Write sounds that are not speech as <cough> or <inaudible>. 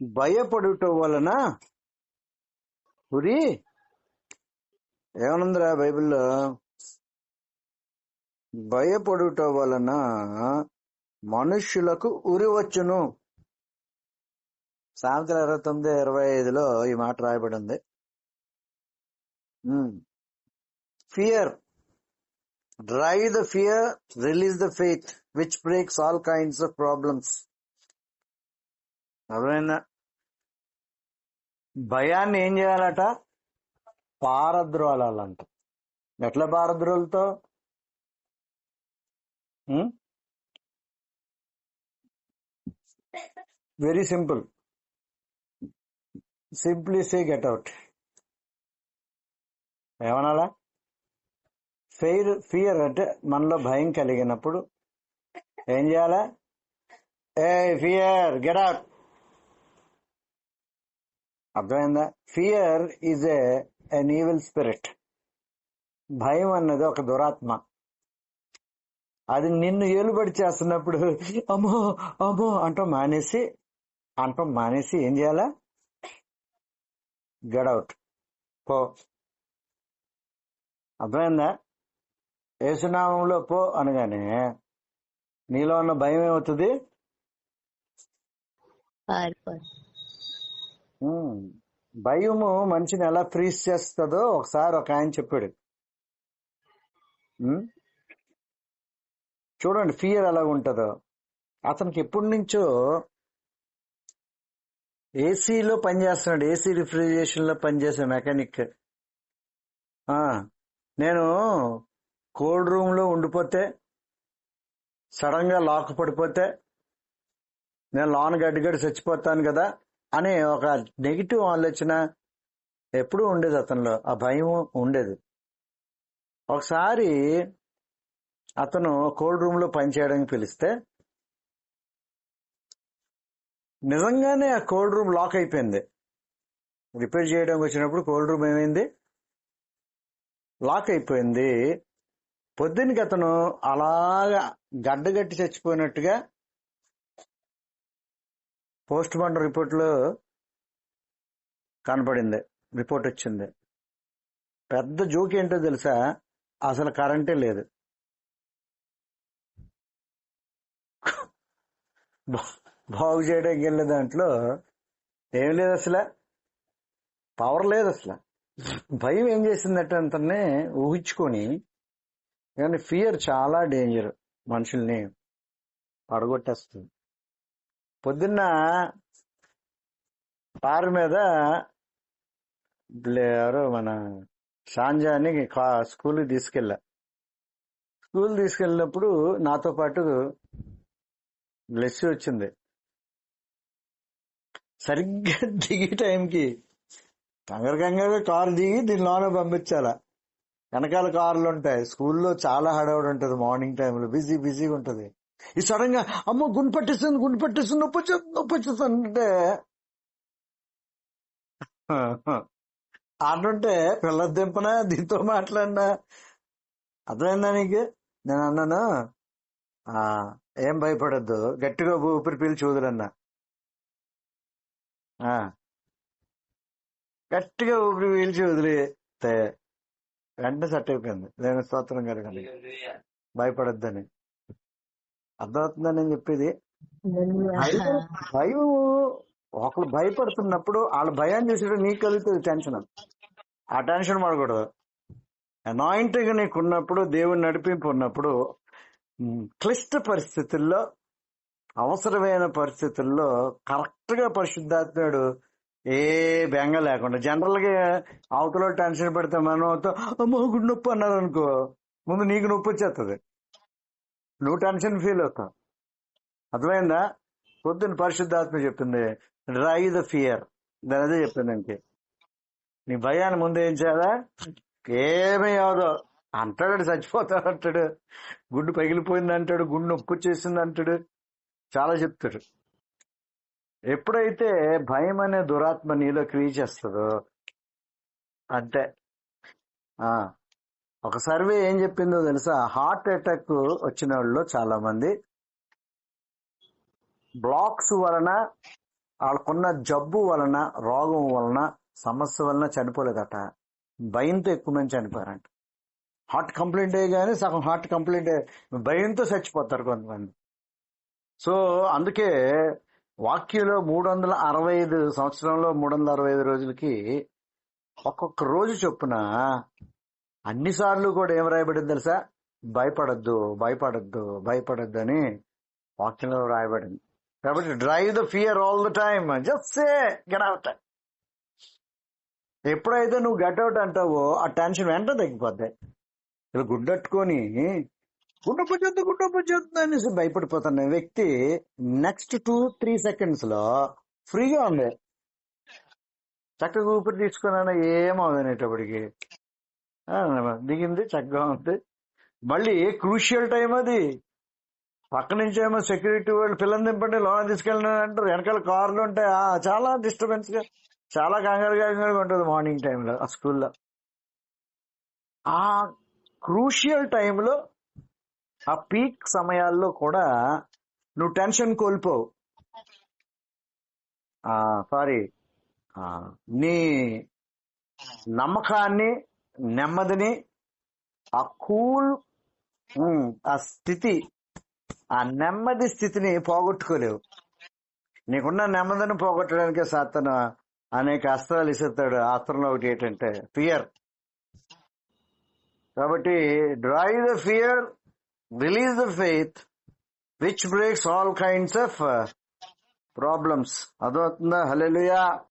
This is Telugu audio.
భయపడుట వలన? ఉరి ఏమనుందిరా బైబిల్లో? భయపడుట వలన మనుష్యులకు ఉరి వచ్చును. సాయంత్రం ఇరవై తొమ్మిది ఇరవై ఐదులో ఈ మాట రాయబడింది. Fear drive the fear release the faith which breaks all kinds of problems ఎవరైనా భయాన్ని ఏం చేయాలట? పారద్రోలాలంట. ఎట్లా పారద్రోలతో very simple simply say get out ఏమనాలా? Fair fear అంటే మనలో భయం కలిగినప్పుడు ఏం చేయాలా? ఏ ఫియర్ గెట్ అవుట్ అర్థమైందా? Fear is an evil spirit భయం అన్నది ఒక దురాత్మ. అది నిన్ను ఏలుబడి చేస్తున్నప్పుడు అమ్మో అమ్మో అంటాం మానేసి అంటాం మానేసి ఏం చేయాలా? గడౌట్ పో. అర్థమైందా? ఏసునామంలో పో అనగానే నీలో ఉన్న భయం ఏమవుతుంది? భయము మనిషిని ఎలా ఫ్రీజ్ చేస్తుందో ఒకసారి ఒక ఆయన చెప్పాడు. చూడండి ఫియర్ ఎలా ఉంటుందో. అతనికి ఎప్పటి నుంచో ఏసీలో పనిచేస్తున్నాడు ఏసీ రిఫ్రిజిరేషన్లో పనిచేసే మెకానిక్. నేను కోల్డ్ రూమ్లో ఉండిపోతే సడన్గా లాక్ పడిపోతే నేను లోన గడ్డిగడి చచ్చిపోతాను కదా అనే ఒక నెగిటివ్ ఆలోచన ఎప్పుడూ ఉండేది అతనిలో. ఆ భయం ఉండేది. ఒకసారి అతను కోల్డ్ రూమ్లో పనిచేయడానికి పిలిస్తే నిజంగానే ఆ కోల్డ్ రూమ్ లాక్ అయిపోయింది. రిపేర్ చేయడానికి వచ్చినప్పుడు కోల్డ్ రూమ్ ఏమైంది? లాక్ అయిపోయింది. పొద్దున్నకి అతను అలాగా గడ్డగట్టి చచ్చిపోయినట్టుగా పోస్ట్ మార్టం రిపోర్ట్లో కనపడింది. రిపోర్ట్ వచ్చింది. పెద్ద జోక్ ఏంటో తెలుసా? అసలు కరెంటే లేదు. బాగు చేయడానికి వెళ్ళే దాంట్లో ఏం లేదు అసలు. పవర్ లేదు అసలు. భయం ఏం చేసిందంటే అంతనే ఊహించుకొని కానీ ఫియర్ చాలా డేంజర్ మనుషుల్ని పడగొట్టేస్తుంది. పొద్దున్న కారు మీద బ్లే- ఎవరో మన షాంజాని కా- స్కూల్కి తీసుకెళ్ళా. స్కూల్ తీసుకెళ్ళినప్పుడు నాతో పాటు బ్లెస్ వచ్చింది. సరిగ్గా <laughs> దిగే టైంకి కంగారు కారు దిగి దీని లోన పంపించాలా. వెనకాల కార్లు ఉంటాయి. స్కూల్లో చాలా హడావుడి ఉంటుంది మార్నింగ్ టైంలో. బిజీ బిజీగా ఉంటుంది. ఈ సడన్గా అమ్మో గుండు పట్టిస్తుంది గుండు పట్టిస్తుంది నొప్పి నొప్పి వచ్చేస్తుంది అంటే అంటుంటే పిల్ల దింపనా దీంతో మాట్లాడినా? అర్థమైందా నీకు? నేను అన్నాను ఆ ఏం భయపడద్దు. గట్టిగా ఊపిరి పీల్చి వదిలన్నా. ఆ, గట్టిగా ఊపిరి పీల్చి వదిలితే వెంటనే సెట్ అయిపోయింది. నేను స్తోత్రం కలగండి భయపడొద్దని. అర్థమవుతుందని నేను చెప్పేది. భయం ఒకళ్ళు భయపడుతున్నప్పుడు వాళ్ళ భయాన్ని చూసి నీకు కలుగుతుంది టెన్షన్. ఆ టెన్షన్ పడకూడదు. అనాయింటింగ్ నీకు ఉన్నప్పుడు దేవుని నడిపింపు ఉన్నప్పుడు క్లిష్ట పరిస్థితుల్లో అవసరమైన పరిస్థితుల్లో కరెక్ట్గా పరిశుద్ధాత్ముడు ఏ బెంగ లేకుండా. జనరల్గా అవతల టెన్షన్ పెడితే మనం అమ్మో గుడి నొప్పి అన్నారు అనుకో ముందు నీకు నొప్పి వచ్చేస్తుంది నువ్వు టెన్షన్ ఫీల్ అవుతావు. అర్థమైందా? పొద్దున్న పరిశుద్ధాత్మ చెప్పింది డ్రై ద ఫియర్ దాని అదే చెప్పింది ఇంకే. నీ భయాన్ని ముందు ఏం చేయాలా? ఏమీ అవదో. అంటాడు చచ్చిపోతాడు అంటాడు. గుడ్డు పగిలిపోయింది అంటాడు గుండు నొప్పి వచ్చేసింది అంటాడు చాలా చెప్తాడు. ఎప్పుడైతే భయం అనే దురాత్మ నీలో క్రియ చేస్తుందో అంతే. ఆ ఒక సర్వే ఏం చెప్పిందో తెలుసా? హార్ట్ అటాక్ వచ్చిన వాళ్ళు చాలా మంది బ్లాక్స్ వలన వాళ్ళకున్న జబ్బు వలన రోగం వలన సమస్య వలన చనిపోలేదట. భయంతో ఎక్కువ మంది చనిపోయారంట. హార్ట్ కంప్లైంట్ కానీ సగం హార్ట్ కంప్లైంట్ భయంతో చచ్చిపోతారు కొంతమంది. సో అందుకే వాక్యంలో మూడు వందల అరవై ఐదు సంవత్సరంలో మూడు వందల అరవై ఐదు రోజులకి ఒక్కొక్క రోజు చొప్పున అన్నిసార్లు కూడా ఏం రాయబడింది తెలుసా? భయపడద్దు భయపడద్దు భయపడద్దు అని వాక్యంలో రాయబడింది. కాబట్టి drive the fear all the time just say get out. ఎప్పుడైతే నువ్వు గెట్ అవుట్ అంటావో ఆ టెన్షన్ వెంట తగ్గిపోద్ది. ఇలా గుడ్డట్టుకొని గుడ్డపొచ్చుద్దు గుడ్డపొచ్చుద్దు అనేసి భయపడిపోతున్న వ్యక్తి నెక్స్ట్ టూ త్రీ సెకండ్స్లో ఫ్రీగా ఉంది. చక్కగా ఊపిరి తీసుకున్నాను ఏమవుదనేటప్పటికి అనేటప్పటికి. దిగింది చక్కగా ఉంది. మళ్ళీ క్రూషియల్ టైం అది? పక్క నుంచి ఏమో సెక్యూరిటీ వాళ్ళు పిల్లలు దింపండి లోన తీసుకెళ్ళిన అంటారు. వెనకాల కార్లు ఉంటాయి. ఆ, చాలా డిస్టర్బెన్స్గా చాలా కంగారు కంగారుగా ఉంటుంది మార్నింగ్ టైంలో ఆ స్కూల్లో ఆ క్రూషియల్ టైంలో ఆ పీక్ సమయాల్లో కూడా నువ్వు టెన్షన్ కోల్పోవు. సారీ. నీ నమ్మకాన్ని నెమ్మదిని ఆ కూల్ ఆ స్థితి ఆ నెమ్మది స్థితిని పోగొట్టుకోలేవు. నీకున్న నెమ్మదిని పోగొట్టడానికే సాతను అనేక అస్త్రాలు ఇస్తాడు ఆ అస్త్రంలో ఒకటి ఏంటంటే ఫియర్. కాబట్టి drive the fear release the faith which breaks all kinds of uh, problems. Advatna, hallelujah.